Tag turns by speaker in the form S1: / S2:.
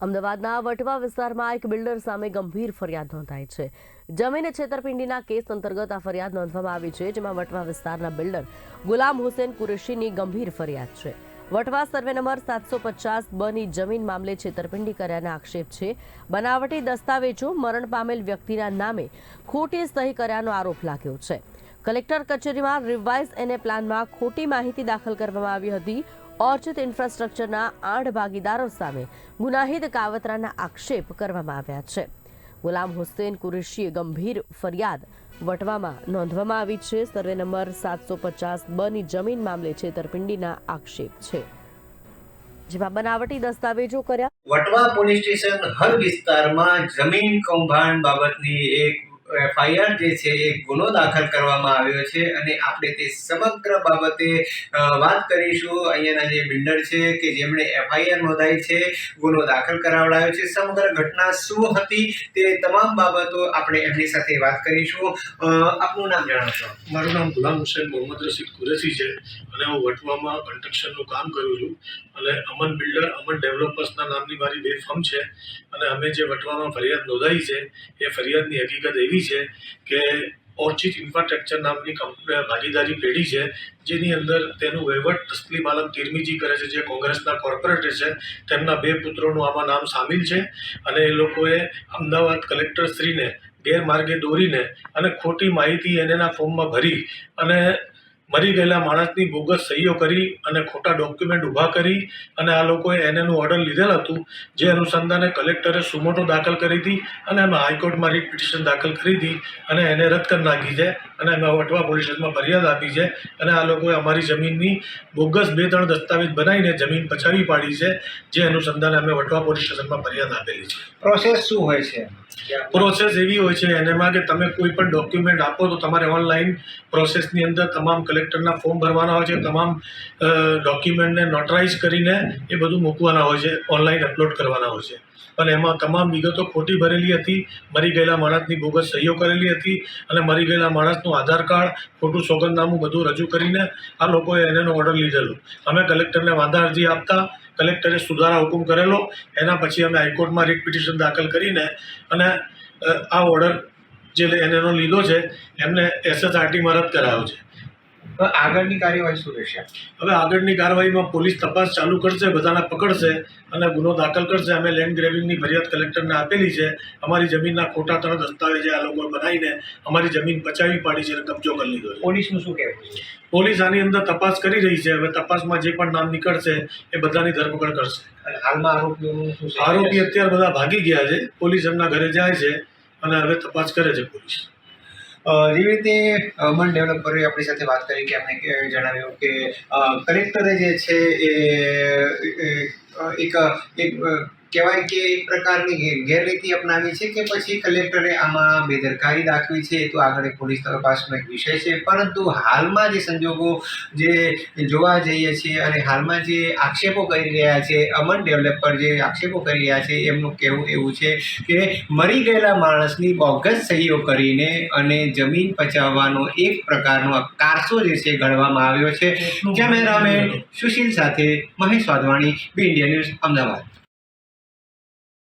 S1: અમદાવાદના વટવા વિસ્તારમાં એક બિલ્ડર સામે ગંભીર ફરિયાદ નોંધાઈ છે. જમીન છેતરપિંડીના કેસ અંતર્ગત આ ફરિયાદ નોંધવામાં આવી છે, જેમાં વટવા વિસ્તારના બિલ્ડર ગુલામ હુસેન કુરેશીની ગંભીર ફરિયાદ છે. વટવા સર્વે નંબર સાતસો પચાસ બની જમીન મામલે છેતરપિંડી કર્યાના આક્ષેપ છે. બનાવટી દસ્તાવેજો મરણ પામેલ વ્યક્તિના નામે ખોટી સહી કર્યાનો આરોપ લાગ્યો છે. કલેક્ટર કચેરીમાં રિવાઇઝ એને પ્લાનમાં ખોટી માહિતી દાખલ કરવામાં આવી હતી. ઓર્ચિત ઇન્ફ્રાસ્ટ્રક્ચરના આઠ ભાગીદારો સામે ગુનાહિત કાવતરાના આક્ષેપ કરવામાં આવ્યા છે. ગુલામ હુસેન કુરેશીએ ગંભીર ફરિયાદ વટવામાં નોંધવામાં આવી છે. સર્વે નંબર સાતસો પચાસ બની જમીન મામલે છેતરપિંડીના આક્ષેપ છે. જેમાં બનાવટી દસ્તાવેજો કર્યા.
S2: વટવા પોલીસ સ્ટેશન હર વિસ્તારમાં જમીન કૌભાંડ બાબતની એક એફઆઈઆર જે છે, એ ગુનો દાખલ કરવામાં આવ્યો છે અને આપણે તે સમગ્ર બાબતે વાત કરીશું. અહીંયાના જે બિલ્ડર છે કે જેમણે એફઆઈઆર નોંધાઈ છે, ગુનો દાખલ કરાવડાયો છે. સમગ્ર ઘટના શું હતી તે તમામ બાબતો આપણે એમની સાથે વાત કરીશું. આપનું નામ જણાવશો.
S3: મારું નામ ગુલામ હુસેન મોહમ્મદ રશીદ કુરેશી છે. અને હું વટવામાં કન્સ્ટ્રક્શનનું કામ કરું છું. અને અમન બિલ્ડર, અમન ડેવલપર્સના નામની મારી બે ફર્મ છે. અને અમે જે વટવામાં ફરિયાદ નોંધાઈ છે, એ ફરિયાદની હકીકત એવી છે કે ઓર્ચિડ ઇન્ફ્રાસ્ટ્રક્ચર નામની કંપની, ભાગીદારી પેઢી છે, જેની અંદર તેનું વહીવટ તસ્લીમ આલમ તિરમીજી કરે છે, જે કોંગ્રેસના કોર્પોરેટર છે, તેમના બે પુત્રોનું આમાં નામ સામેલ છે. અને એ લોકોએ અમદાવાદ કલેક્ટરશ્રીને ગેરમાર્ગે દોરીને અને ખોટી માહિતી એનેના ફોર્મમાં ભરી અને મરી ગયેલા માણસની બોગસ સહીઓ કરી અને ખોટા ડોક્યુમેન્ટ ઊભા કરી અને આ લોકોએ એનેનું ઓર્ડર લીધેલ હતું જે અનુસંધાને કલેક્ટરે સુમોટો દાખલ કરી હતી અને એમાં હાઈકોર્ટમાં રીટ પિટિશન દાખલ કરી હતી અને એને રદ કરી નાખી છે અને અમે વટવા પોલીસ સ્ટેશનમાં ફરિયાદ આપી છે અને આ લોકોએ અમારી જમીનની બોગસ બે ત્રણ દસ્તાવેજ બનાવીને જમીન પછાડી પાડી છે જે અનુસંધાને અમે વટવા પોલીસ સ્ટેશનમાં ફરિયાદ આપેલી છે.
S2: પ્રોસેસ શું હોય છે?
S3: પ્રોસેસ એવી હોય છે એનેમાં કે તમે કોઈ પણ ડોક્યુમેન્ટ આપો તો તમારે ઓનલાઈન પ્રોસેસની અંદર તમામ કલેક્ટરના ફોર્મ ભરવાના હોય છે, તમામ ડોક્યુમેન્ટને નોટરાઇઝ કરીને એ બધું મૂકવાના હોય છે, ઓનલાઈન અપલોડ કરવાના હોય છે. પણ એમાં તમામ વિગતો ખોટી ભરેલી હતી, મરી ગયેલા માણસની બોગસ સહીઓ કરેલી હતી અને મરી ગયેલા માણસનું આધાર કાર્ડ, ખોટું સોગંદનામું બધું રજૂ કરીને આ લોકોએ એનો ઓર્ડર લીધેલો. અમે કલેક્ટરને વાંધા અરજી આપતા, કલેક્ટરે સુધારા હુકમ કરેલો, એના પછી અમે હાઈકોર્ટમાં રીટ પિટિશન દાખલ કરીને અને આ ઓર્ડર જે એનો લીધો છે, એમને એસએસઆરટીમાં રદ કરાયો છે.
S2: તો આગળની કાર્યવાહી શું રહેશે?
S3: હવે આગળની કાર્યવાહીમાં પોલીસ તપાસ ચાલુ કરશે બધાને પકડશે અને ગુનો દાખલ કરશે. અમે લેન્ડ ગ્રેવિંગની ફરિયાદ કલેક્ટરને આપેલી છે. અમારી જમીનના ખોટા ત્રણ દસ્તાવેજ આ લોકોએ બનાવીને અમારી જમીન પચાવી પાડી છે અને કબજો કરી લીધો છે.
S2: પોલીસનું શું કહેવું
S3: પોલીસ આની અંદર તપાસ કરી રહી છે. હવે તપાસમાં જે પણ નામ નીકળશે એ બધાની ધરપકડ કરશે.
S2: હાલમાં આરોપીઓનું
S3: આરોપી અત્યારે બધા ભાગી ગયા છે. પોલીસ એમના ઘરે જાય છે અને હવે તપાસ કરે છે પોલીસ.
S2: જેવી રીતે અમન ડેવલપરે આપણી સાથે વાત કરી કે એમણે જણાવ્યું કે કલેક્ટરે જે છે એ એક એક કહેવાય કે એક પ્રકારની ગેરરીતિ અપનાવી છે કે પછી કલેક્ટરે આમાં બેદરકારી દાખવી છે? એ તો આગળ પોલીસ તપાસનો એક વિષય છે. પરંતુ હાલમાં જે સંજોગો જે જોવા જઈએ છીએ અને હાલમાં જે આક્ષેપો કરી રહ્યા છે અમન ડેવલપર જે આક્ષેપો કરી રહ્યા છે એમનું કહેવું એવું છે કે મરી ગયેલા માણસની બોગસ સહીઓ કરીને અને જમીન પચાવવાનો એક પ્રકારનો કારસો જે છે ઘડવામાં આવ્યો છે. કેમેરામેન સુશીલ સાથે મહેશ વાધવાણી બી ઇન્ડિયા ન્યૂઝ અમદાવાદ.